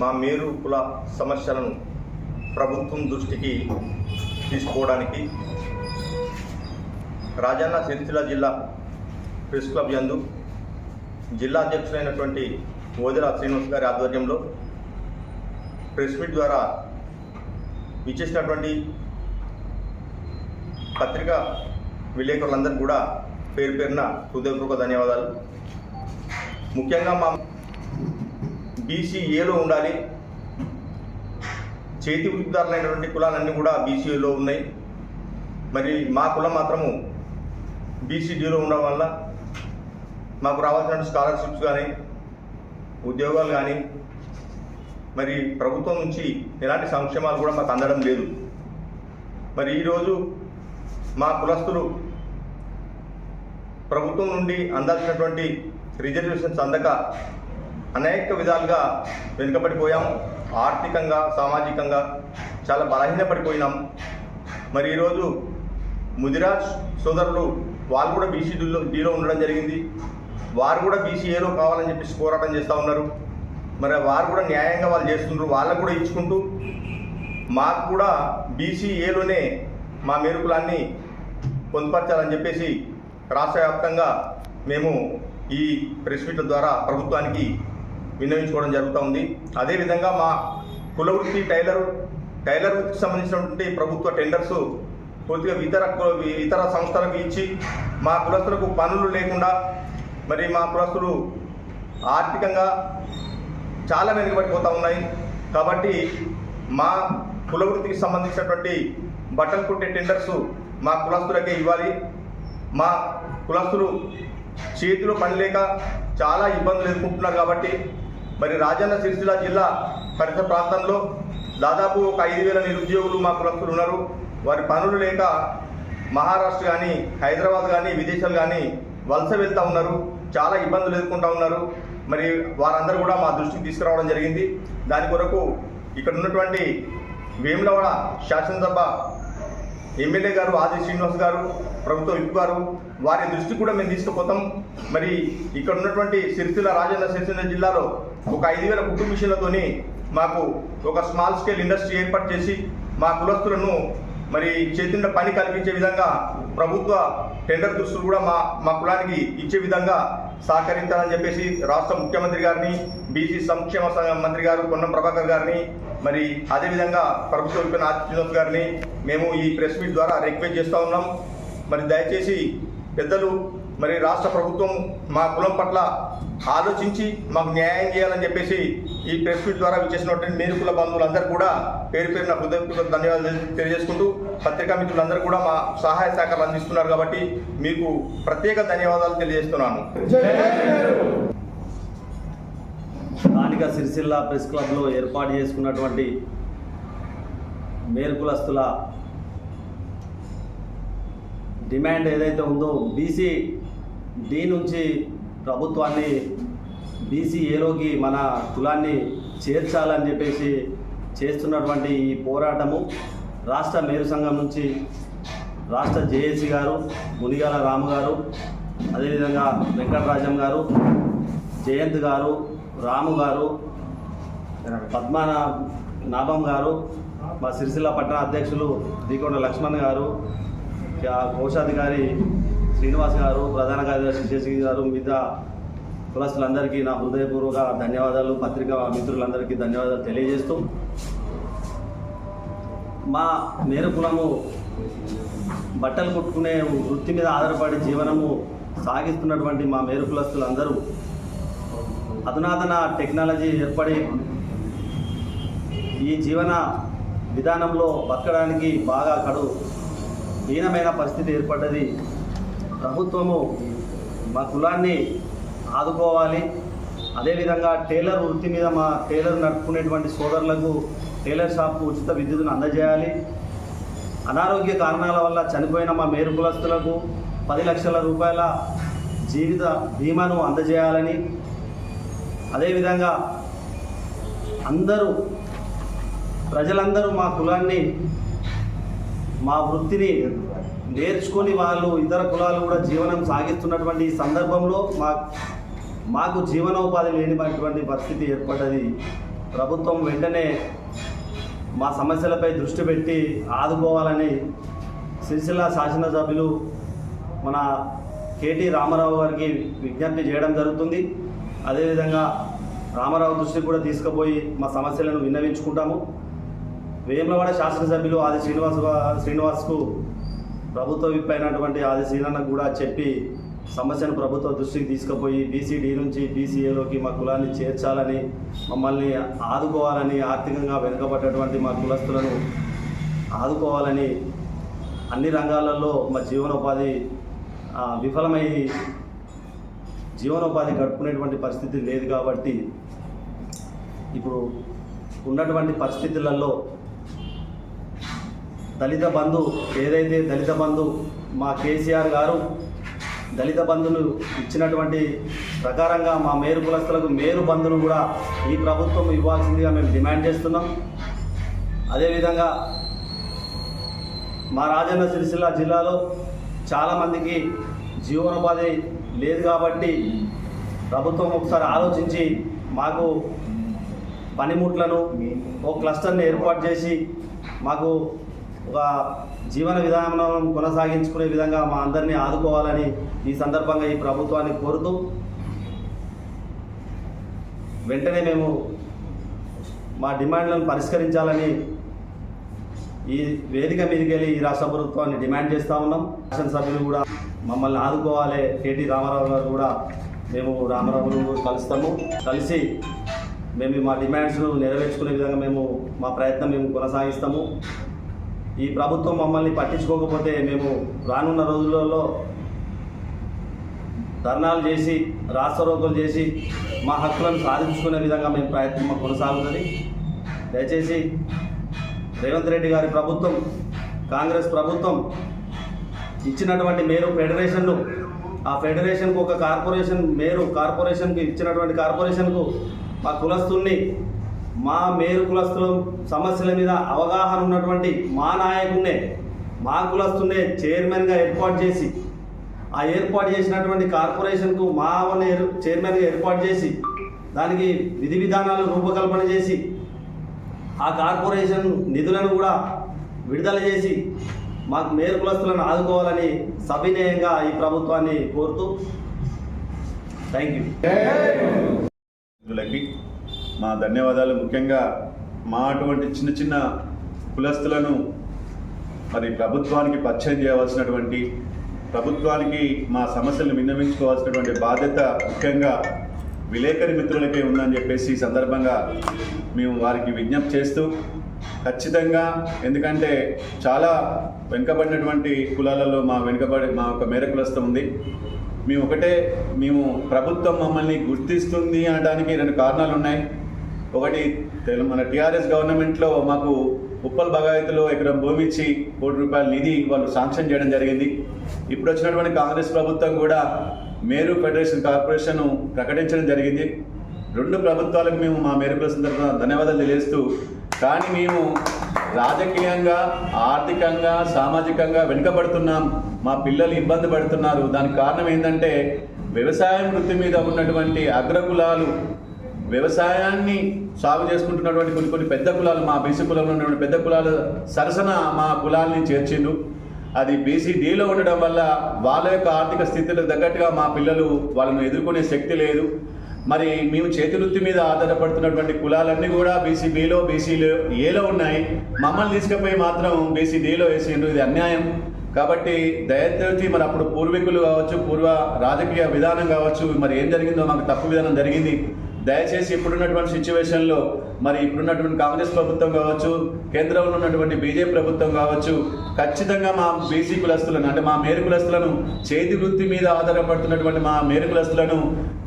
మా మేరు కుల సమస్యలను ప్రభుత్వం దృష్టికి తీసుకోవడానికి రాజన్న సిరిసిల్ల జిల్లా ప్రెస్ క్లబ్ యందు జిల్లా అధ్యక్షులైనటువంటి ఓదిరా శ్రీనివాస్ గారి ఆధ్వర్యంలో ప్రెస్ మీట్ ద్వారా ఇచ్చేసినటువంటి పత్రికా విలేకరులందరూ కూడా పేరు పేరున హృదయపూర్వక ధన్యవాదాలు. ముఖ్యంగా మా బీసీ ఏలో ఉండాలి. చేతి వృత్తిదారులైనటువంటి కులాలన్నీ కూడా బీసీలో ఉన్నాయి. మరి మా కులం మాత్రము బీసీడీలో ఉండడం వల్ల మాకు రావాల్సిన స్కాలర్షిప్స్ కానీ ఉద్యోగాలు కానీ మరి ప్రభుత్వం నుంచి ఎలాంటి సంక్షేమాలు కూడా మాకు అందడం లేదు. మరి ఈరోజు మా కులస్తులు ప్రభుత్వం నుండి అందాల్సినటువంటి రిజర్వేషన్స్ అందక అనేక విధాలుగా వెనుకబడిపోయాం. ఆర్థికంగా సామాజికంగా చాలా బలహీనపడిపోయినాం. మరి ఈరోజు ముదిరాజ్ సోదరులు వాళ్ళు కూడా బీసీ డీలో డీలో ఉండడం జరిగింది. వారు కూడా బీసీఏలో కావాలని చెప్పేసి పోరాటం చేస్తూ ఉన్నారు. మరి వారు కూడా న్యాయంగా వాళ్ళు చేస్తున్నారు వాళ్ళకు కూడా ఇచ్చుకుంటూ మాకు కూడా బీసీఏలోనే మా మేరుకులాన్ని పొందుపరచాలని చెప్పేసి రాష్ట్ర వ్యాప్తంగా మేము ఈ ప్రెస్ మీట్ల ద్వారా ప్రభుత్వానికి విన్నవించుకోవడం జరుగుతూ ఉంది. అదేవిధంగా మా కుల వృత్తి టైలర్ టైలర్ వృత్తికి సంబంధించినటువంటి ప్రభుత్వ టెండర్స్ పూర్తిగా ఇతర ఇతర సంస్థలకు ఇచ్చి మా కులస్తులకు పనులు లేకుండా మరి మా కులస్తులు ఆర్థికంగా చాలా వెనుకబడిపోతూ ఉన్నాయి. కాబట్టి మా కుల వృత్తికి సంబంధించినటువంటి బట్టలు కుట్టే టెండర్స్ మా కులస్తులకే ఇవ్వాలి. మా కులస్తులు చేతిలో పని లేక చాలా ఇబ్బందులు ఎదుర్కొంటున్నారు కాబట్టి మరి రాజన్న సిరిసిల్ల జిల్లా పరిసర ప్రాంతంలో దాదాపు ఒక ఐదు వేల నిరుద్యోగులు మా కులస్తులు ఉన్నారు. వారి పనులు లేక మహారాష్ట్ర కానీ హైదరాబాద్ కానీ విదేశాలు కానీ వలస వెళ్తూ ఉన్నారు. చాలా ఇబ్బందులు ఎదుర్కొంటూ ఉన్నారు. మరి వారందరూ కూడా మా దృష్టికి తీసుకురావడం జరిగింది. దాని కొరకు ఇక్కడ ఉన్నటువంటి వేములవాడ శాసనసభ ఎమ్మెల్యే గారు ఆది శ్రీనివాస్ గారు ప్రభుత్వ విప్ గారు వారి దృష్టి కూడా మేము తీసుకుపోతాం. మరి ఇక్కడ ఉన్నటువంటి సిరిసిల్ల రాజేంద్ర సిరిసిల్ల జిల్లాలో ఒక ఐదు వేల కుటుంబ మిషన్లతోని మాకు ఒక స్మాల్ స్కేల్ ఇండస్ట్రీ ఏర్పాటు చేసి మా కులస్తులను మరి చేతిండ పని కల్పించే విధంగా ప్రభుత్వ టెండర్ దుస్తులు కూడా మా మా కులానికి ఇచ్చే విధంగా సహకరించాలని చెప్పేసి రాష్ట్ర ముఖ్యమంత్రి గారిని బీసీ సంక్షేమ మంత్రి గారు పొన్నం ప్రభాకర్ గారిని మరి అదేవిధంగా ప్రభుత్వ విపణ ఆదిత్యనాథ్ గారిని మేము ఈ ప్రెస్ మీట్ ద్వారా రిక్వెస్ట్ చేస్తూ ఉన్నాం. మరి దయచేసి పెద్దలు మరి రాష్ట్ర ప్రభుత్వం మా కులం పట్ల ఆలోచించి మాకు న్యాయం చేయాలని చెప్పేసి ఈ ప్రెస్ మీట్ ద్వారా విచ్చేసినటువంటి మేరుకుల బంధువులందరూ కూడా పేరు పేరున హృదయపూర్వక ధన్యవాదాలు తెలియజేసుకుంటూ పత్రికా మిత్రులందరూ కూడా మా సహాయ సహకారాలు అందిస్తున్నారు కాబట్టి మీకు ప్రత్యేక ధన్యవాదాలు తెలియజేస్తున్నాను. స్థానిక సిరిసిల్ల ప్రెస్ క్లబ్లో ఏర్పాటు చేసుకున్నటువంటి మేల్కులస్తుల డిమాండ్ ఏదైతే ఉందో బీసీ డి నుంచి ప్రభుత్వాన్ని బీసీఏలోకి మన కులాన్ని చేర్చాలని చెప్పేసి చేస్తున్నటువంటి ఈ పోరాటము రాష్ట్ర మేరు సంఘం నుంచి రాష్ట్ర జేఏసీ గారు మునిగాల రాము గారు అదేవిధంగా వెంకటరాజం గారు జయంత్ గారు రాము గారు పద్మాన నాభం గారు మా సిరిసిల్ల పట్టణ అధ్యక్షులు దీకొండ లక్ష్మణ్ గారు కోశాధికారి శ్రీనివాస్ గారు ప్రధాన కార్యదర్శి శశి గారు మిగతా కులస్తులందరికీ నా హృదయపూర్వక ధన్యవాదాలు పత్రికా మిత్రులందరికీ ధన్యవాదాలు తెలియజేస్తూ మా మేరు కులము బట్టలు కుట్టుకునే వృత్తి మీద ఆధారపడి జీవనము సాగిస్తున్నటువంటి మా మేరు కులస్తులందరూ అధునాతన టెక్నాలజీ ఏర్పడి ఈ జీవన విధానంలో బతకడానికి బాగా కడు హీనమైన పరిస్థితి ఏర్పడ్డది. ప్రభుత్వము మా కులాన్ని ఆదుకోవాలి. అదేవిధంగా టైలర్ వృత్తి మీద మా టైలర్ నడుపుకునేటువంటి సోదరులకు టైలర్ షాప్కు ఉచిత విద్యుత్తును అందజేయాలి. అనారోగ్య కారణాల వల్ల చనిపోయిన మా మేరు కులస్తులకు పది లక్షల రూపాయల జీవిత బీమాను అందజేయాలని. అదేవిధంగా అందరూ ప్రజలందరూ మా కులాన్ని మా వృత్తిని నేర్చుకొని వాళ్ళు ఇతర కులాలు కూడా జీవనం సాగిస్తున్నటువంటి ఈ సందర్భంలో మా మాకు జీవనోపాధి లేనిటువంటి పరిస్థితి ఏర్పడ్డది. ప్రభుత్వం వెంటనే మా సమస్యలపై దృష్టి పెట్టి ఆదుకోవాలని సిరిసిల్ల శాసనసభ్యులు మన కేటీ రామారావు గారికి విజ్ఞప్తి చేయడం జరుగుతుంది. అదేవిధంగా రామారావు దృష్టికి కూడా తీసుకుపోయి మా సమస్యలను విన్నవించుకుంటాము. వేములవాడ శాసనసభ్యులు ఆది శ్రీనివాస్ శ్రీనివాస్కు ప్రభుత్వ విప్ అయినటువంటి ఆది శ్రీనన్నకు కూడా చెప్పి సమస్యను ప్రభుత్వ దృష్టికి తీసుకుపోయి బీసీడీ నుంచి బీసీఏలోకి మా కులాన్ని చేర్చాలని మమ్మల్ని ఆదుకోవాలని ఆర్థికంగా వెనుకబడ్డటువంటి మా కులస్తులను ఆదుకోవాలని అన్ని రంగాలలో మా జీవనోపాధి విఫలమై జీవనోపాధి గడుపుకునేటువంటి పరిస్థితి లేదు కాబట్టి ఇప్పుడు ఉన్నటువంటి పరిస్థితులలో దళిత బంధు ఏదైతే దళిత బంధు మా కేసీఆర్ గారు దళిత బంధులు ఇచ్చినటువంటి ప్రకారంగా మా మేరు కులస్తులకు మేరు బంధును కూడా ఈ ప్రభుత్వం ఇవ్వాల్సిందిగా మేము డిమాండ్ చేస్తున్నాం. అదేవిధంగా మా రాజన్న సిరిసిల్ల జిల్లాలో చాలామందికి జీవనోపాధి లేదు కాబట్టి ప్రభుత్వం ఒకసారి ఆలోచించి మాకు పనిముట్లను ఓ క్లస్టర్ని ఏర్పాటు చేసి మాకు ఒక జీవన విధానం కొనసాగించుకునే విధంగా మా అందరినీ ఆదుకోవాలని ఈ సందర్భంగా ఈ ప్రభుత్వాన్ని కోరుతూ వెంటనే మేము మా డిమాండ్లను పరిష్కరించాలని ఈ వేదిక మీదకి వెళ్ళి ఈ రాష్ట్ర ప్రభుత్వాన్ని డిమాండ్ చేస్తూ ఉన్నాం. శాసనసభ్యులు కూడా మమ్మల్ని ఆదుకోవాలి. కేటీ రామారావు గారు కూడా మేము రామారావు కలుస్తాము. కలిసి మేము మా డిమాండ్స్ను నెరవేర్చుకునే విధంగా మేము మా ప్రయత్నం మేము కొనసాగిస్తాము. ఈ ప్రభుత్వం మమ్మల్ని పట్టించుకోకపోతే మేము రానున్న రోజులలో ధర్నాలు చేసి రాస్తారోకలు చేసి మా హక్కులను సాధించుకునే విధంగా మేము ప్రయత్నం కొనసాగుతుంది. దయచేసి రేవంత్ రెడ్డి గారి ప్రభుత్వం కాంగ్రెస్ ప్రభుత్వం ఇచ్చినటువంటి మేరు ఫెడరేషన్ను ఆ ఫెడరేషన్కు ఒక కార్పొరేషన్ మేరు కార్పొరేషన్కి ఇచ్చినటువంటి కార్పొరేషన్కు మా కులస్తుల్ని మా మేరు కులస్తుల సమస్యల మీద అవగాహన ఉన్నటువంటి మా నాయకున్నే మా కులస్తున్నే చైర్మన్గా ఏర్పాటు చేసి ఆ ఏర్పాటు చేసినటువంటి కార్పొరేషన్కు మా చైర్మన్గా ఏర్పాటు చేసి దానికి విధి విధానాలు రూపకల్పన చేసి ఆ కార్పొరేషన్ నిధులను కూడా విడుదల చేసి మాకు మేరు కులస్తులను ఆదుకోవాలని సవినయంగా ఈ ప్రభుత్వాన్ని కోరుతూ థ్యాంక్ యూ. మా ధన్యవాదాలు. ముఖ్యంగా మా అటువంటి చిన్న చిన్న కులస్తులను మరి ప్రభుత్వానికి పరిచయం చేయవలసినటువంటి ప్రభుత్వానికి మా సమస్యలను విన్నవించుకోవాల్సినటువంటి బాధ్యత ముఖ్యంగా విలేకరి మిత్రులకే ఉందని చెప్పేసి ఈ సందర్భంగా మేము వారికి విజ్ఞప్తి చేస్తూ ఖచ్చితంగా ఎందుకంటే చాలా వెనుకబడినటువంటి కులాలలో మా వెనుకబడి మా యొక్క మేర కులస్థం ఉంది. మేము ఒకటే మేము ప్రభుత్వం మమ్మల్ని గుర్తిస్తుంది అనడానికి రెండు కారణాలు ఉన్నాయి ఒకటి మన టీఆర్ఎస్ గవర్నమెంట్లో మాకు ఉప్పల్ బగాయితీలో ఎకరం భూమి ఇచ్చి కోటి రూపాయల నిధి వాళ్ళు శాంక్షన్ చేయడం జరిగింది. ఇప్పుడు వచ్చినటువంటి కాంగ్రెస్ ప్రభుత్వం కూడా మేరు ఫెడరేషన్ కార్పొరేషన్ ప్రకటించడం జరిగింది. రెండు ప్రభుత్వాలకు మేము మా మేరకు తరఫున ధన్యవాదాలు తెలియజేస్తూ కానీ మేము రాజకీయంగా ఆర్థికంగా సామాజికంగా వెనుకబడుతున్నాం. మా పిల్లలు ఇబ్బంది పడుతున్నారు. దానికి కారణం ఏంటంటే వ్యవసాయం వృత్తి మీద ఉన్నటువంటి అగ్రకులాలు వ్యవసాయాన్ని సాగు చేసుకుంటున్నటువంటి కొన్ని కొన్ని పెద్ద కులాలు మా బీసీ కులంలో ఉన్నటువంటి పెద్ద కులాలు సరసన మా కులాల్ని చేర్చిండు అది బీసీ డీలో ఉండడం వల్ల వాళ్ళ యొక్క ఆర్థిక స్థితులకు తగ్గట్టుగా మా పిల్లలు వాళ్ళను ఎదుర్కొనే శక్తి లేదు. మరి మేము చేతి వృత్తి మీద ఆధారపడుతున్నటువంటి కులాలన్నీ కూడా బీసీ బీసీలో ఏలో ఉన్నాయి. మమ్మల్ని తీసుకుపోయి మాత్రం బీసీ డీలో ఇది అన్యాయం. కాబట్టి దయచేసి మరి అప్పుడు పూర్వీకులు కావచ్చు పూర్వ రాజకీయ విధానం కావచ్చు మరి ఏం జరిగిందో మాకు తప్పు విధానం జరిగింది. దయచేసి ఇప్పుడున్నటువంటి సిచ్యువేషన్లో మరి ఇప్పుడున్నటువంటి కాంగ్రెస్ ప్రభుత్వం కావచ్చు కేంద్రంలో ఉన్నటువంటి బీజేపీ ప్రభుత్వం కావచ్చు ఖచ్చితంగా మా బీసీ కులస్తులను అంటే మా మేరు కులస్తులను చేతి వృత్తి మీద ఆధారపడుతున్నటువంటి మా మేరు కులస్తులను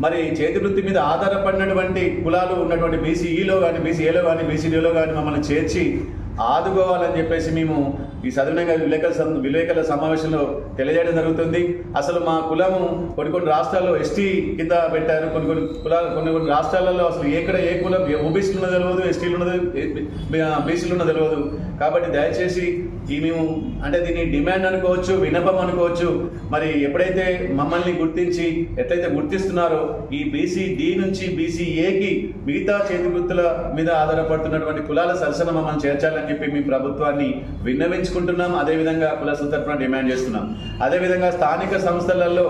మరి చేతి వృత్తి మీద ఆధారపడినటువంటి కులాలు ఉన్నటువంటి బీసీఈలో కానీ బీసీఏలో కానీ బీసీడీలో కానీ మమ్మల్ని చేర్చి ఆదుకోవాలని చెప్పేసి మేము ఈ సదనంగా విలేకరుల విలేకరుల సమావేశంలో తెలియజేయడం జరుగుతుంది. అసలు మా కులము కొన్ని కొన్ని రాష్ట్రాల్లో ఎస్టీ కింద పెట్టారు కొన్ని కొన్ని కులాలు కొన్ని కొన్ని రాష్ట్రాలలో అసలు ఎక్కడ ఏ కులం ఓబీసీలు ఉన్నది తెలియదు ఎస్టీలు ఉన్నది బీసీలు ఉన్నది తెలియదు కాబట్టి దయచేసి ఈ మేము అంటే దీన్ని డిమాండ్ అనుకోవచ్చు విన్నపం అనుకోవచ్చు. మరి ఎప్పుడైతే మమ్మల్ని గుర్తించి ఎట్లయితే గుర్తిస్తున్నారో ఈ బీసీ డి నుంచి బీసీ ఏకి మిగతా చేతి వృత్తుల మీద ఆధారపడుతున్నటువంటి కులాల సరసన మమ్మల్ని చేర్చాలని చెప్పి మీ ప్రభుత్వాన్ని తీసుకుంటున్నాం అదేవిధంగా కులస్తుల తరఫున డిమాండ్ చేస్తున్నాం. అదేవిధంగా స్థానిక సంస్థలలో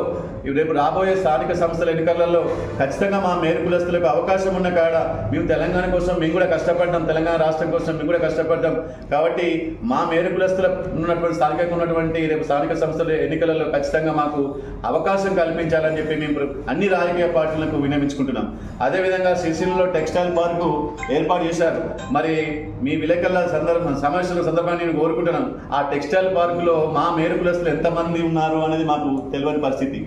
రేపు రాబోయే స్థానిక సంస్థల ఎన్నికలలో ఖచ్చితంగా మా మేరు కులస్తులకు అవకాశం ఉన్న కాడ మేము తెలంగాణ కోసం మేము కూడా కష్టపడ్డాం తెలంగాణ రాష్ట్రం కోసం మేము కూడా కష్టపడ్డాం. కాబట్టి మా మేరు కులస్తుల ఉన్నటువంటి స్థానికంగా ఉన్నటువంటి రేపు స్థానిక సంస్థల ఎన్నికలలో ఖచ్చితంగా మాకు అవకాశం కల్పించాలని చెప్పి మేము అన్ని రాజకీయ పార్టీలకు విన్నవించుకుంటున్నాం. అదేవిధంగా సిరిసిల్లలో టెక్స్టైల్ పార్కు ఏర్పాటు చేశారు. మరి మీ విలేకరుల సందర్భం సమావేశాల సందర్భాన్ని నేను కోరుకుంటున్నాను. ఆ టెక్స్టైల్ పార్కులో మా మేరు కులస్తులు ఎంతమంది ఉన్నారు అనేది మాకు తెలియని పరిస్థితి.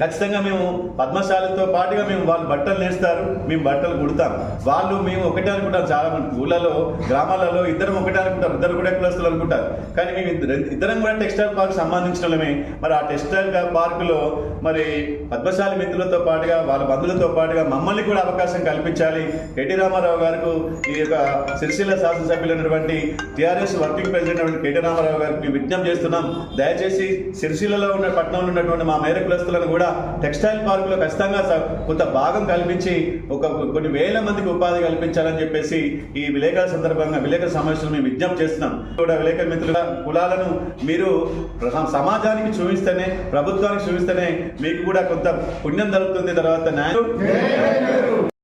ఖచ్చితంగా మేము పద్మశాలతో పాటుగా మేము వాళ్ళు బట్టలు నేస్తారు మేము బట్టలు కుడతాం. వాళ్ళు మేము ఒకటే అనుకుంటాం చాలా మంది. ఊళ్ళలో గ్రామాలలో ఇద్దరం ఒకటే అనుకుంటారు ఇద్దరు కూడా కులస్తులు అనుకుంటారు. కానీ మేము ఇద్దరం కూడా టెక్స్టైల్ పార్క్ సంబంధించిన మరి ఆ టెక్స్టైల్ పార్కులో మరి పద్మశాలి మిత్రులతో పాటుగా వాళ్ళ బంధువులతో పాటుగా మమ్మల్ని కూడా అవకాశం కల్పించాలి. ఎన్టీ రామారావు గారికి ఈ యొక్క సిరిసిల్ల శాసనసభ్యులైనటువంటి టిఆర్ఎస్ వర్కింగ్ ప్రెసిడెంట్ అయినటువంటి కేటీ రామారావు గారికి మేము విజ్ఞప్తి చేస్తున్నాం. దయచేసి సిరిసిల్లలో ఉన్న పట్టణంలో ఉన్నటువంటి మా మేర కులస్తులను కూడా టెక్స్టైల్ పార్కులో ఖచ్చితంగా కొంత భాగం కల్పించి ఒక కొన్ని వేల మందికి ఉపాధి కల్పించాలని చెప్పేసి ఈ విలేకరుల సందర్భంగా విలేకరుల సమావేశంలో మేము విజ్ఞప్తి చేస్తున్నాం. కూడా విలేకరు మిత్రుల కులాలను మీరు సమాజానికి చూపిస్తేనే ప్రభుత్వానికి చూపిస్తేనే మీకు కూడా కొంత పుణ్యం జరుగుతుంది తర్వాత న్యాయం